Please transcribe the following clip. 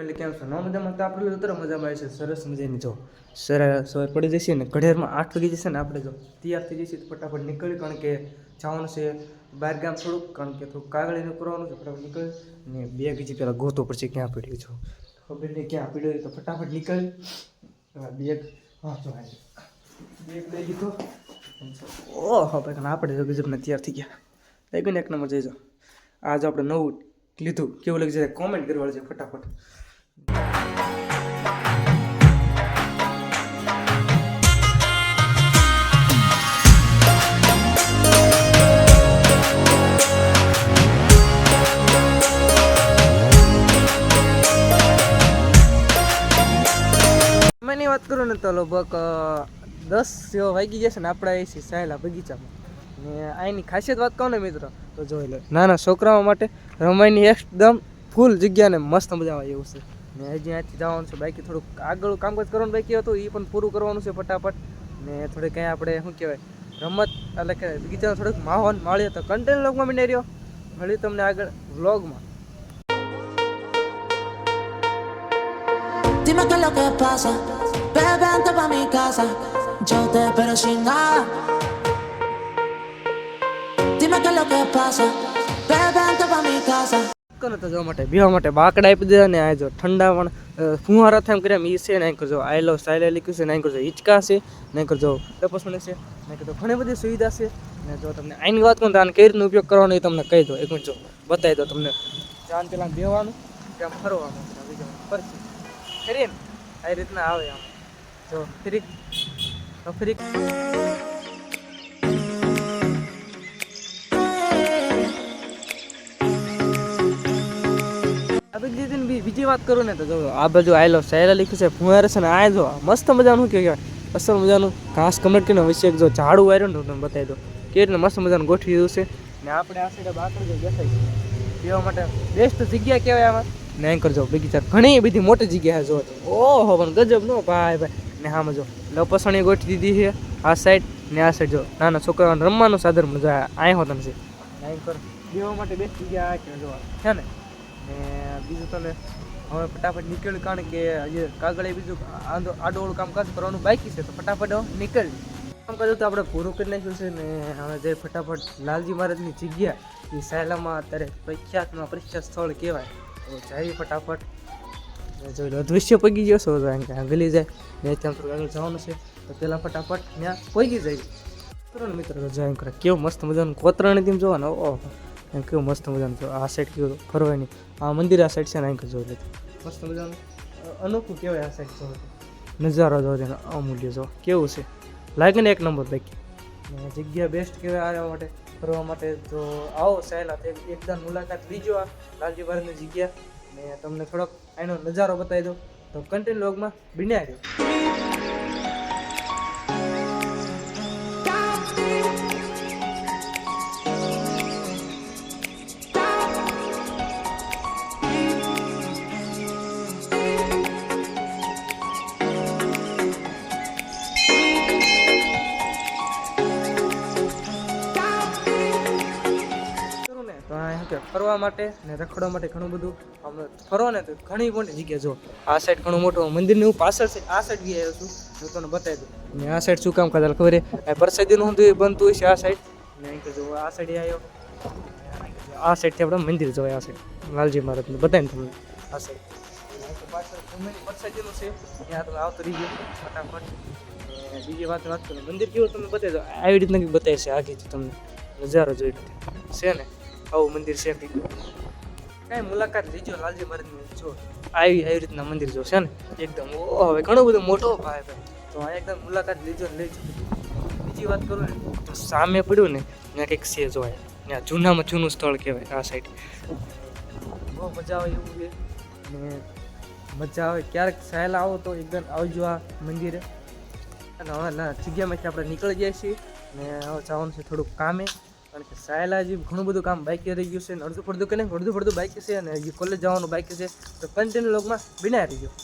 એટલે કેમ છો? નો મજામાં? તો આપણે અત્યારે મજામાં આવે છે સરસ મજાની જો. સરસ સવારે પડી જશે ને, ઘડિયાળમાં આઠ વાગી જશે ને આપણે જો. તૈયાર થઈ જશે તો ફટાફટ નીકળી, કારણ કે જવાનું છે બહાર ગામ થોડુંક, કારણ કે થોડુંક કાગળીનું કરવાનું છે. ફટાફટ નીકળે ને બે ગીજી પહેલાં ગોતો પડશે ક્યાં પડ્યું છો. ખબર નહીં ક્યાં પડ્યું તો ફટાફટ નીકળી. બેગ હા બેગ લઈ લીધો. ઓહો, ભાઈ આપણે ગજબને તૈયાર થઈ ગયા. થઈ ગયો ને એક નંબર જઈજો આજે આપણે નવું લીધું. કેવું લાગે છે? કોમેન્ટ કરવાનું છે ફટાફટ. વાત કરું ને તો લગભગ દસ જેવો વાગી જશે ને આપણે છીએ સાયલા બગીચામાં. ને અહીંની ખાસિયત વાત કહું ને મિત્રો, તો જોઈ લો. નાના છોકરાઓ માટે રમાઈની એકદમ ફૂલ જગ્યાને મસ્ત મજા આવે એવું છે. ને હજી અહીંયાથી જવાનું છે, બાકી થોડુંક આગળ કામકાજ કરવાનું બાકી હતું એ પણ પૂરું કરવાનું છે ફટાફટ. ને થોડીક કંઈ આપણે, શું કહેવાય, રમત, એટલે કે બગીચાનો થોડુંક માહોલ માળ્યો તો કન્ટેન્ટ લોગમાં બની રહ્યો. મળ્યું તમને આગળ વ્લોગમાં Dime qué es lo que pasa. Bebé, vente pa' mi casa. Yo te espero sin nada. Dime qué es lo que pasa. Bebé, vente pa' mi casa. કરે જોવા માટે બીવા માટે બાકડા આપી દીધા ને આ જો ઠંડા પણ ફુવારા થાય એમ કર્યા એ છે ને કરજો આઈ લવ સ્ટાઇલ લખ્યું છે ને કરજો હિચકા છે ને કરજો તપસણ છે ને કરજો ઘણી બધી સુવિધા છે ને જો તમને આની વાત કરું તો આને કઈ રીતનો ઉપયોગ કરવાનો એ તમને કહી દો એક મિનિટ જો બતાવી દો તમને ચાંદ પેલા બેવાનું ત્યાં ફરવાનું ફરશે બીજું ને આ રીતના આવે આમ જો ફ્રી ફરી બીજી વાત કરું ને તો જો આ બાજુ આયલો સાયલા લખ્યું છે ફુવારે છે ને આ જો મસ્ત મજાનું કે અસલ મજાનું ઘાસ કમટ કરીને વચ્ચે જો ઝાડું વાર્યું ને તમને બતાવી દો કે રીતે મસ્ત મજાનું ગોઠવી દીધું છે. ને આપણે આ સાઈડે બાકડ જો બેઠા છે. પીવા માટે બેસ્ટ જગ્યા કહેવાય આમાં. ને અહીં કરજો બગીચા ઘણી બધી મોટી જગ્યા છે, જો. ઓહો, પણ ગજબ નો ભાઈ ભાઈ. ને હા જો લપસણી ગોઠવી દીધી છે આ સાઈડ ને આ સાઈડ જો. નાના છોકરાઓને રમવાનું સાધન મજા અહીં હોતન છે પીવા માટે બેસ્ટ જગ્યા આ કે જોવા? છે ને? ને બીજું તમે હવે ફટાફટ નીકળ કારણ કે હજી કાગળે બીજું આડો આડોળું કામકાજ કરવાનું બાકી છે તો ફટાફટ નીકળ કામકાજ તો આપણે પૂરું કરી નાખ્યું છે ને હવે જે ફટાફટ લાલજી મહારાજની જગ્યા એ સાયલામાં અત્યારે પ્રખ્યાતમાં પ્રખ્યાત સ્થળ કહેવાય. તો જઈએ ફટાફટ. જોઈ લો દૃશ્ય પગી ગયો છો એમ કે ગલી જાય, ને ત્યાં થોડું આગળ જવાનું છે, તો પહેલાં ફટાફટ ત્યાં પગી જાય મિત્રો ને મિત્રો જોઈન કરે કેવું મસ્ત મજાનું કોતરણી તેમ જોવાનું ઓહો કેવું મસ્ત મજાનું આ સાઈડ કેવું ફરવાની, આ મંદિર આ સાઈડ છે ને અહીં જોઈ લેતું મસ્ત મજાનું અનોખું કહેવાય આ સાઈડ જો નજારો જોવા તેનો, અમૂલ્ય જો, કેવું છે? લાગે ને એક નંબર બાકી. જગ્યા બેસ્ટ કહેવાય આવ્યા માટે, ફરવા માટે, તો આવો, સહેલા તે એકદમ મુલાકાત લીજો આ લાલજી ભારતની જગ્યા. ને તમને થોડોક એનો નજારો બતાવી દો તો કન્ટેન્ટ લોગમાં બન્યા રહ્યો કે ફરવા માટે ને રખડવા માટે ઘણું બધું આમ ફરવા ને તો ઘણી મોટી જગ્યા જો. આ સાઈડ ઘણું મોટું મંદિરની હું પાછળ છે, આ સાઈડ ગઈ આવ્યો છું. હું તમને બતાવી દઉં. ને આ સાઈડ શું કામ કરતા ખબર આ પ્રસાદીનું હું બનતું હોય છે આ સાઈડ ને અહીં જો આ સાઈડ આવ્યો. આ સાઈડથી આપણે મંદિર જોવાય, આ સાઈડ લાલજી મહારાજનું બતાવીને તમને. આ સાઈડ પાછળ પ્રસાદીનું છે. ત્યાં તમે આવતો રહીએ. ફટાફટ. ને બીજી વાત વાત કરું. મંદિર કેવું તમને બતાવી દો આવી રીતના બતાવી છે આગેથી તમને. નજારો જોઈ છે ને? આવું મંદિર છે કાંઈ મુલાકાત લીજો, લાલજી મહારાજની જો. આવી આવી રીતના મંદિર જો છે ને, એકદમ. ઓ હવે ઘણો બધો મોટો ભાઈ ભાઈ. તો આ એકદમ મુલાકાત લીજો ને લેજો. બીજી વાત કરું ને, તો સામે પડ્યું ને, ત્યાં કંઈક છે જોવાય ત્યાં જૂનામાં જૂનું સ્થળ કહેવાય, આ સાઈડ બહુ મજા આવે એવું છે. ને મજા આવે. ક્યારેક સહેલા આવો તો એકદમ આવજો આ મંદિરે. અને હવે જગ્યામાંથી આપણે નીકળી જાય છીએ. ને હવે જવાનું છે થોડુંક કામે. કારણ કે સાયલાજી ઘણું બધું કામ બાકી રહી ગયું છે. અડધું પડધું કે નહીં અડધું પડધું બાકી છે અને કોલેજ જવાનું બાકી છે. તો કન્ટિન્યુ લોગમાં બિના રહી ગયો.